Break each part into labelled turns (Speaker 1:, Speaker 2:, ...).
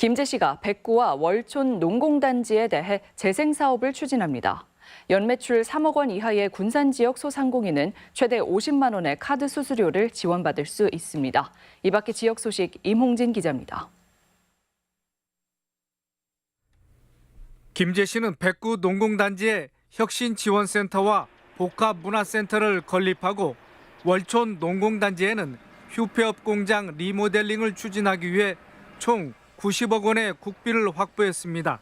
Speaker 1: 김제시가 백구와 월촌 농공단지에 대해 재생 사업을 추진합니다. 연매출 3억 원 이하의 군산 지역 소상공인은 최대 50만 원의 카드 수수료를 지원받을 수 있습니다. 이 밖의 지역 소식 임홍진 기자입니다.
Speaker 2: 김제시는 백구 농공단지에 혁신지원센터와 복합문화센터를 건립하고 월촌 농공단지에는 휴폐업 공장 리모델링을 추진하기 위해 총 90억 원의 국비를 확보했습니다.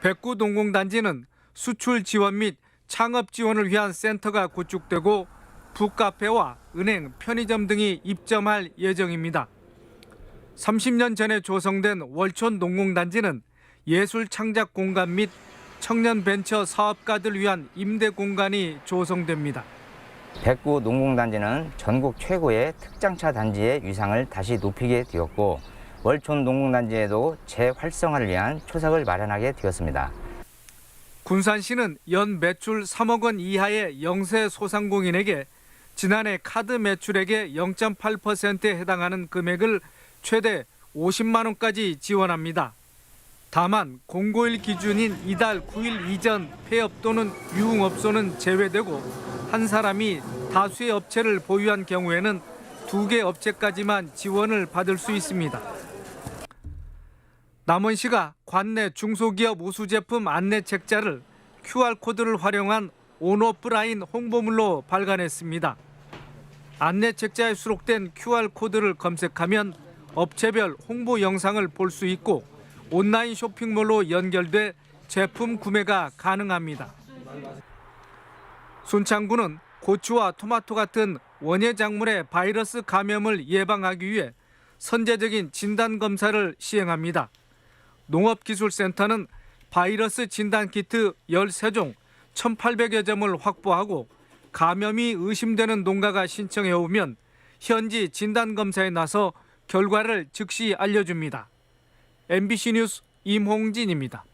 Speaker 2: 백구 농공단지는 수출 지원 및 창업 지원을 위한 센터가 구축되고 북카페와 은행, 편의점 등이 입점할 예정입니다. 30년 전에 조성된 월촌 농공단지는 예술 창작 공간 및 청년 벤처 사업가들 위한 임대 공간이 조성됩니다.
Speaker 3: 백구 농공단지는 전국 최고의 특장차 단지의 위상을 다시 높이게 되었고 월촌 농공단지에도 재활성화를 위한 초석을 마련하게 되었습니다.
Speaker 2: 군산시는 연 매출 3억 원 이하의 영세 소상공인에게 지난해 카드 매출액의 0.8%에 해당하는 금액을 최대 50만 원까지 지원합니다. 다만 공고일 기준인 이달 9일 이전 폐업 또는 유흥업소는 제외되고 한 사람이 다수의 업체를 보유한 경우에는 두 개 업체까지만 지원을 받을 수 있습니다. 남원 시가 관내 중소기업 우수 제품 안내 책자를 QR코드를 활용한 온오프라인 홍보물로 발간했습니다. 안내 책자에 수록된 QR코드를 검색하면 업체별 홍보 영상을 볼 수 있고 온라인 쇼핑몰로 연결돼 제품 구매가 가능합니다. 순창구는 고추와 토마토 같은 원예 작물의 바이러스 감염을 예방하기 위해 선제적인 진단 검사를 시행합니다. 농업기술센터는 바이러스 진단 키트 13종 1,800여 점을 확보하고 감염이 의심되는 농가가 신청해 오면 현지 진단 검사에 나서 결과를 즉시 알려줍니다. MBC 뉴스 임홍진입니다.